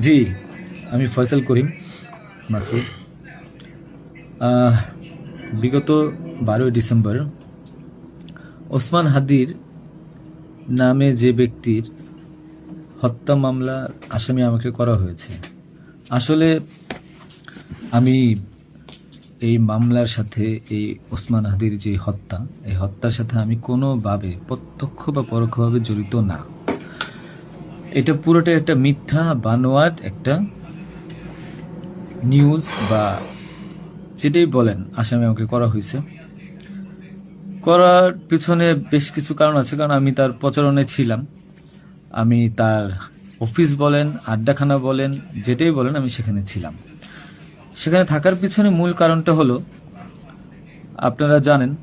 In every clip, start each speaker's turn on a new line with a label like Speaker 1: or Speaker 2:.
Speaker 1: জি, আমি ফয়সাল করিম, মাসুদ। বিগত বারোই ডিসেম্বর ওসমান হাদির নামে যে ব্যক্তির হত্যা মামলা আসামি আমাকে করা হয়েছে। আসলে আমি এই মামলার সাথে এই ওসমান হাদির যে হত্যা, এই হত্যার সাথে আমি কোনোভাবে, প্রত্যক্ষ বা পরোক্ষভাবে জড়িত না। এটা পুরোটা একটা মিথ্যা, বানোয়াট একটা নিউজ বা যেটাই বলেন, আসামি আমাকে করা হয়েছে। করার পিছনে বেশ কিছু কারণ আছে, কারণ আমি তার প্রচারণে ছিলাম। আমি তার অফিস বলেন, আড্ডাখানা বলেন, যেটাই বলেন, আমি সেখানে ছিলাম। সেখানে থাকার পিছনে মূল কারণটা হলো, আপনারা জানেন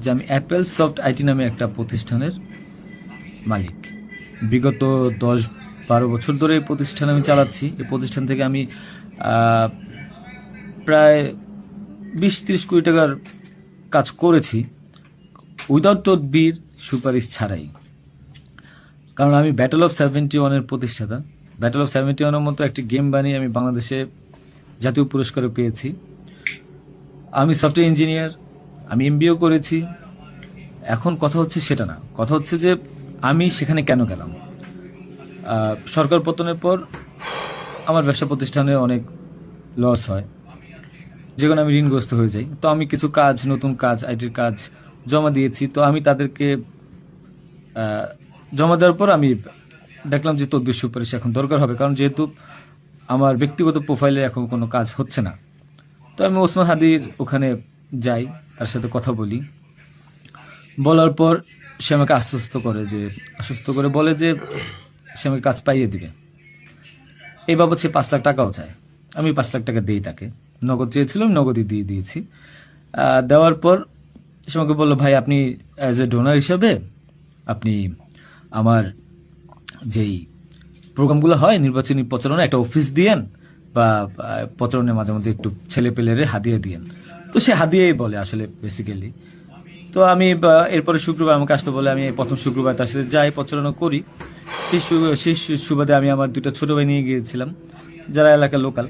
Speaker 1: যে আমি অ্যাপেল সফট আইটি নামে একটা প্রতিষ্ঠানের মালিক। বিগত দশ বারো বছর ধরে এই প্রতিষ্ঠান আমি চালাচ্ছি। এই প্রতিষ্ঠান থেকে আমি প্রায় বিশ তিরিশ কোটি টাকার কাজ করেছি। উইদাউট তদবির সুপারিশ ছাড়াই। কারণ আমি ব্যাটল অফ সেভেন্টি ওয়ানের প্রতিষ্ঠাতা। ব্যাটল অফ সেভেন্টি ওয়ানের মতো একটি গেম বানিয়ে আমি বাংলাদেশে জাতীয় পুরস্কারও পেয়েছি। আমি সফটওয়্যার ইঞ্জিনিয়ার আমি এমবিও করেছি। এখন কথা হচ্ছে সেটা না। কথা হচ্ছে যে আমি সেখানে কেন গেলাম? সরকার পতনের পর আমার ব্যবসা প্রতিষ্ঠানে অনেক লস হয়। যেখানে আমি ঋণগ্রস্ত হয়ে যাই। তো আমি কিছু কাজ, নতুন কাজ আইটির কাজ জমা দিয়েছি। তো আমি তাদেরকে জমা দেওয়ার পর আমি দেখলাম যে তদবির সুপারিশ এখন দরকার হবে। কারণ যেহেতু আমার ব্যক্তিগত প্রোফাইলে এখন কোনো কাজ হচ্ছে না। তো আমি ওসমান হাদির ওখানে যাই, তার সাথে কথা বলি। বলার পর সে আমাকে আশ্বস্ত করে যে, আশ্বস্ত করে বলে যে, সে আমাকে কাজ পাইয়ে দিবে। এই বাবদ সে পাঁচ লাখ টাকাও চায়। আমি পাঁচ লাখ টাকা দিই তাকে। নগদ চেয়েছিলাম, নগদই দিয়ে দিয়েছি। দেওয়ার পর সে আমাকে বলল, ভাই, আপনি অ্যাজ এ ডোনার হিসাবে আপনি আমার যেই প্রোগ্রামগুলো হয়, নির্বাচনী প্রচারণা, একটা অফিস দিয়েন বা প্রচারণে মাঝে মধ্যে একটু ছেলে পেলেরে হাদিয়ে দিয়েন। তো সে হাদিয়েই বলে আসলে বেসিক্যালি তো আমি এরপরে শুক্রবার আমাকে আসতে বলে, আমি প্রথম শুক্রবার তার সাথে যাই প্রচারণা করি। সেই সু- সুবাদে আমি আমার দুটো ছোটো ভাই নিয়ে গিয়েছিলাম, যারা এলাকার লোকাল।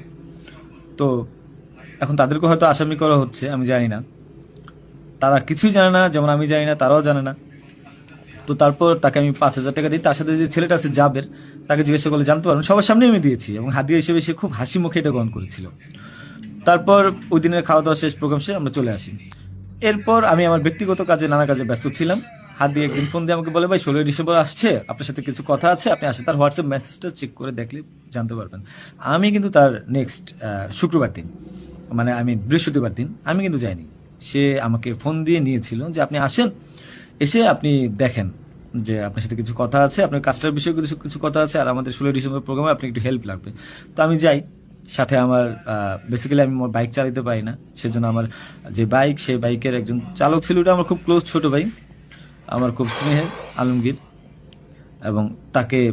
Speaker 1: তো এখন তাদেরকে হয়তো আসামি করা হচ্ছে, আমি জানি না। তারা কিছুই জানে না, যেমন আমি জানি না, তারাও জানে না। তো তারপর তাকে আমি পাঁচ হাজার টাকা দিই। তার সাথে যে ছেলেটা আছে, জাবের, তাকে জিজ্ঞাসা করলে জানতে পারবেন, সবার সামনে আমি দিয়েছি এবং হাদিয়া হিসেবে সে খুব হাসি মুখে এটা গ্রহণ করেছিল। তারপর ওই দিনের খাওয়া দাওয়া শেষ, প্রোগ্রাম শেষ, আমরা চলে আসি। এরপর আমি আমার ব্যক্তিগত কাজে, নানা কাজে ব্যস্ত ছিলাম। হাত দিয়ে একদিন ফোন দিয়ে আমাকে বলে, ভাই, ষোলোই ডিসেম্বর আসছে, আপনার সাথে কিছু কথা আছে, আপনি আসেন। তার হোয়াটসঅ্যাপ মেসেজটা চেক করে দেখলে জানতে পারবেন। আমি কিন্তু তার নেক্সট শুক্রবার দিন মানে আমি বৃহস্পতিবার দিন, আমি কিন্তু যাইনি। সে আমাকে ফোন দিয়ে নিয়েছিল যে, আপনি আসেন, এসে আপনি দেখেন যে, আপনার সাথে কিছু কথা আছে, আপনার কাজটার বিষয়ে কিছু কিছু কথা আছে, আর আমাদের ষোলোই ডিসেম্বর প্রোগ্রামে আপনি একটু হেল্প লাগবে। তো আমি যাই সাথে আমার বেসিক্যালি আমি বাইক চালাতে পারি না। সেজন্য আমার যে বাইক সেই বাইকের একজন চালক ছিল, ওটা আমার খুব ক্লোজ ছোট ভাই। আমার খুব স্নেহের আলমগীর। এবং তাকে